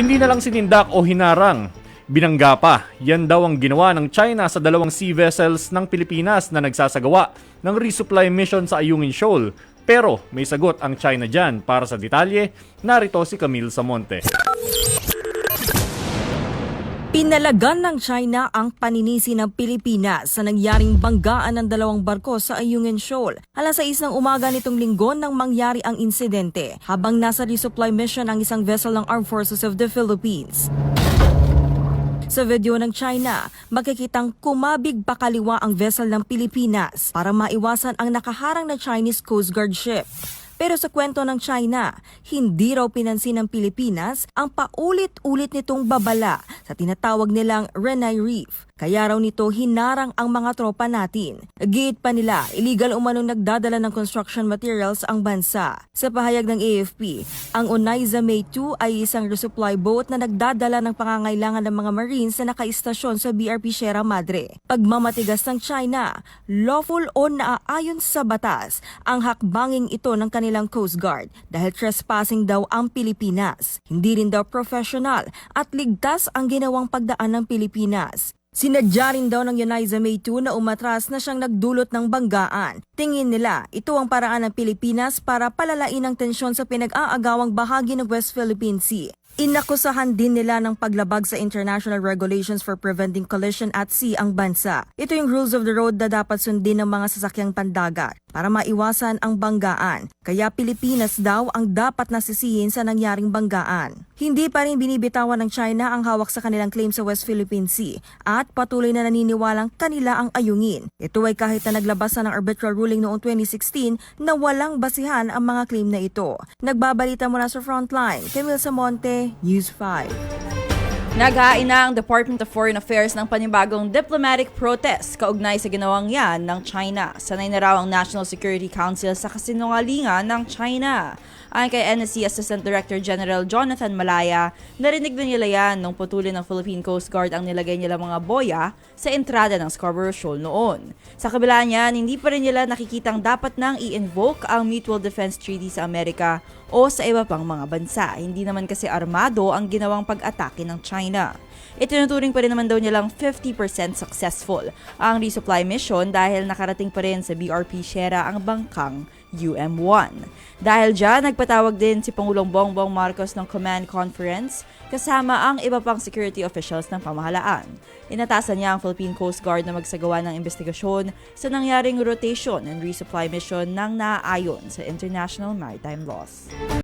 Hindi na lang sinindak o hinarang. Binangga pa, yan daw ang ginawa ng China sa dalawang sea vessels ng Pilipinas na nagsasagawa ng resupply mission sa Ayungin Shoal. Pero may sagot ang China dyan. Para sa detalye, narito si Camille Samonte. Pinalagan ng China ang paninisi ng Pilipinas sa nangyaring banggaan ng dalawang barko sa Ayungin Shoal. Alas 6 ng umaga nitong linggo nang mangyari ang insidente habang nasa resupply mission ang isang vessel ng Armed Forces of the Philippines. Sa video ng China, makikitang kumabig pakaliwa ang vessel ng Pilipinas para maiwasan ang nakaharang na Chinese Coast Guard ship. Pero sa kwento ng China, hindi raw pinansin ng Pilipinas ang paulit-ulit nitong babala sa tinatawag nilang Renai Reef. Kaya raw nito hinarang ang mga tropa natin. Giit pa nila, illegal umanong nagdadala ng construction materials ang bansa. Sa pahayag ng AFP, ang Onaiza May 2 ay isang resupply boat na nagdadala ng pangangailangan ng mga Marines na nakaistasyon sa BRP Sierra Madre. Pagmamatigas ng China, lawful o naaayon sa batas ang hakbanging ito ng kanilang Coast Guard dahil trespassing daw ang Pilipinas. Hindi rin daw professional at ligtas ang ginawang pagdaan ng Pilipinas. Sinadya rin daw ng Uniza May 2 na umatras na siyang nagdulot ng banggaan. Tingin nila, ito ang paraan ng Pilipinas para palalain ang tensyon sa pinag-aagawang bahagi ng West Philippine Sea. Inakusahan din nila ng paglabag sa international regulations for preventing collision at sea ang bansa. Ito yung rules of the road na dapat sundin ng mga sasakyang pandagat para maiwasan ang banggaan. Kaya Pilipinas daw ang dapat nasisihin sa nangyaring banggaan. Hindi pa rin binibitawan ng China ang hawak sa kanilang claim sa West Philippine Sea at patuloy na naniniwalang kanila ang ayungin. Ito ay kahit na naglabas na ng arbitral ruling noong 2016 na walang basihan ang mga claim na ito. Nagbabalita mula sa Frontline, Camille Samonte, Use 5. Naghain na ang Department of Foreign Affairs ng panibagong diplomatic protest kaugnay sa ginawang yan ng China. Sanay na raw ang National Security Council sa kasinungalingan ng China. Ayon kay NSC Assistant Director General Jonathan Malaya, narinig na nila yan nung putulin ng Philippine Coast Guard ang nilagay nila mga boya sa entrada ng Scarborough Shoal noon. Sa kabila niyan, hindi pa rin nila nakikitang dapat nang i-invoke ang Mutual Defense Treaty sa Amerika o sa iba pang mga bansa. Hindi naman kasi armado ang ginawang pag-atake ng China. Itinuturing pa rin naman daw nilang 50% successful ang resupply mission dahil nakarating pa rin sa BRP Sierra ang bangkang UM1. Dahil dyan, nagpatawag din si Pangulong Bongbong Marcos ng Command Conference kasama ang iba pang security officials ng pamahalaan. Inatasan niya ang Philippine Coast Guard na magsagawa ng investigasyon sa nangyaring rotation and resupply mission ng naaayon sa international maritime laws.